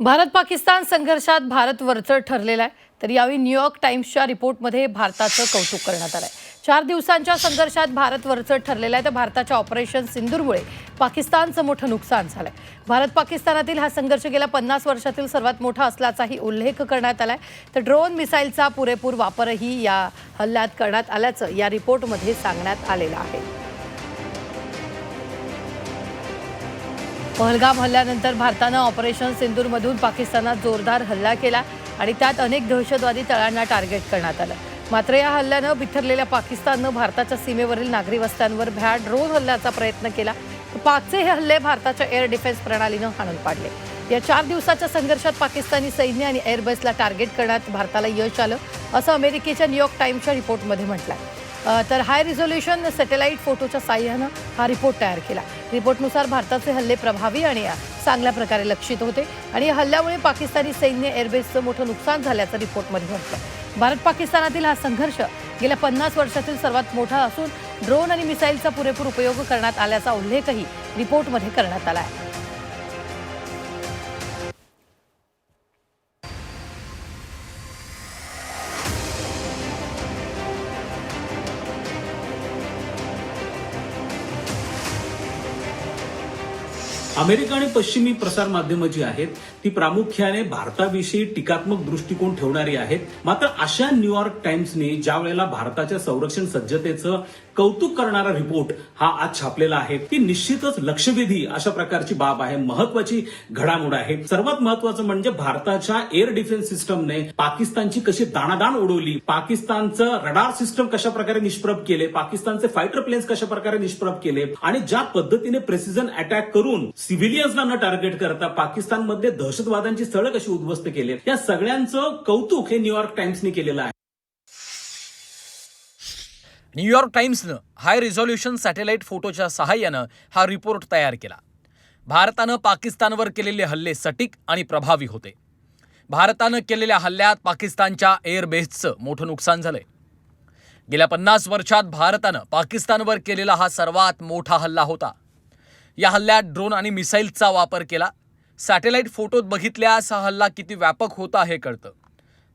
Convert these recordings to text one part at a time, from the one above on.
भारत पाकिस्तान संघर्षात भारत वरचढ ठरलेला आहे. तर यावेळी न्यूयॉर्क टाइम्सच्या रिपोर्टमध्ये भारताचं कौतुक करण्यात आलं आहे चार दिवसांच्या संघर्षात भारत वरचढ ठरलेला आहे. तर भारताच्या ऑपरेशन सिंदूरमुळे पाकिस्तानचं मोठं नुकसान झालं आहे भारत पाकिस्तानातील हा संघर्ष गेल्या पन्नास वर्षातील सर्वात मोठा असल्याचाही उल्लेख करण्यात आला आहे तर ड्रोन मिसाईलचा पुरेपूर वापरही या हल्ल्यात करण्यात आल्याचं या रिपोर्टमध्ये सांगण्यात आलेलं आहे. पहलगाम हल्ल्यानंतर भारतानं ऑपरेशन सिंदूरमधून पाकिस्तानात जोरदार हल्ला केला आणि त्यात अनेक दहशतवादी तळांना टार्गेट करण्यात आलं. मात्र या हल्ल्यानं बिथरलेल्या पाकिस्ताननं भारताच्या सीमेवरील नागरी वस्त्यांवर भ्याड ड्रोन हल्ल्याचा प्रयत्न केला. पाचचे पाकचे हे हल्ले भारताच्या एअर डिफेन्स प्रणालीनं हाणून पाडले. या चार दिवसाच्या संघर्षात पाकिस्तानी सैन्य आणि एअरबेसला टार्गेट करण्यात भारताला यश आलं असं अमेरिकेच्या न्यूयॉर्क टाइम्सच्या रिपोर्टमध्ये म्हटलं आहे तर हाय रिझोल्युशन सॅटेलाईट फोटोच्या साह्यानं हा रिपोर्ट तयार केला. रिपोर्टनुसार भारताचे हल्ले प्रभावी आणि चांगल्या प्रकारे लक्षित होते आणि या हल्ल्यामुळे पाकिस्तानी सैन्य एअरबेसचं मोठं नुकसान झाल्याचं रिपोर्टमध्ये म्हटलं. भारत पाकिस्तानातील हा संघर्ष गेल्या पन्नास वर्षातील सर्वात मोठा असून ड्रोन आणि मिसाईलचा पुरेपूर उपयोग करण्यात आल्याचा उल्लेखही रिपोर्टमध्ये करण्यात आला आहे. अमेरिका आणि पश्चिमी प्रसार माध्यमं जी आहेत ती प्रामुख्याने भारताविषयी टीकात्मक दृष्टिकोन ठेवणारी आहेत. मात्र अशा न्यूयॉर्क टाइम्सने ज्या वेळेला भारताच्या संरक्षण सज्जतेचं कौतुक करणारा रिपोर्ट हा आज छापलेला आहे. ती निश्चितच लक्षवेधी अशा प्रकारची बाब आहे. महत्वाची घडामोड आहे. सर्वात महत्वाचं म्हणजे भारताच्या एअर डिफेन्स सिस्टमने पाकिस्तानची कशी दाणादाण उडवली. पाकिस्तानचं रडार सिस्टम कशा प्रकारे निष्प्रभ केले. पाकिस्तानचे फायटर प्लेन्स कशा प्रकारे निष्प्रभ केले. आणि ज्या पद्धतीने प्रेसिजन अटॅक करून सिव्हिलियन्सला न टार्गेट करता पाकिस्तानमध्ये दहशतवादांची स्थळं कशी उद्ध्वस्त केले. या सगळ्यांचं कौतुक हे न्यूयॉर्क टाइम्सने केलेलं आहे. न्यूयॉर्क टाइम्सनं हाय रिझॉल्युशन सॅटेलाईट फोटोच्या सहाय्यानं हा रिपोर्ट तयार केला. भारतानं पाकिस्तानवर केलेले हल्ले सटीक आणि प्रभावी होते. भारतानं केलेल्या हल्ल्यात पाकिस्तानच्या एअरबेसचं मोठं नुकसान झालंय. गेल्या पन्नास वर्षात भारतानं पाकिस्तानवर केलेला हा सर्वात मोठा हल्ला होता. या हल्ल्यात ड्रोन आणि मिसाईल्सचा वापर केला. सॅटेलाईट फोटोत बघितल्यास हा हल्ला किती व्यापक होता हे कळतं.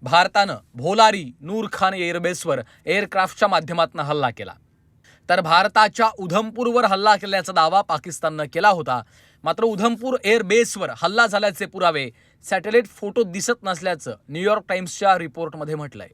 भारतानं भोलारी नूरखान एअरबेसवर एअरक्राफ्टच्या माध्यमातून हल्ला केला. तर भारताच्या उधमपूरवर हल्ला केल्याचा दावा पाकिस्ताननं केला होता. मात्र उधमपूर एअरबेसवर हल्ला झाल्याचे पुरावे सॅटेलाइट फोटो दिसत नसल्याचं न्यूयॉर्क टाइम्सच्या रिपोर्टमध्ये म्हटलंय.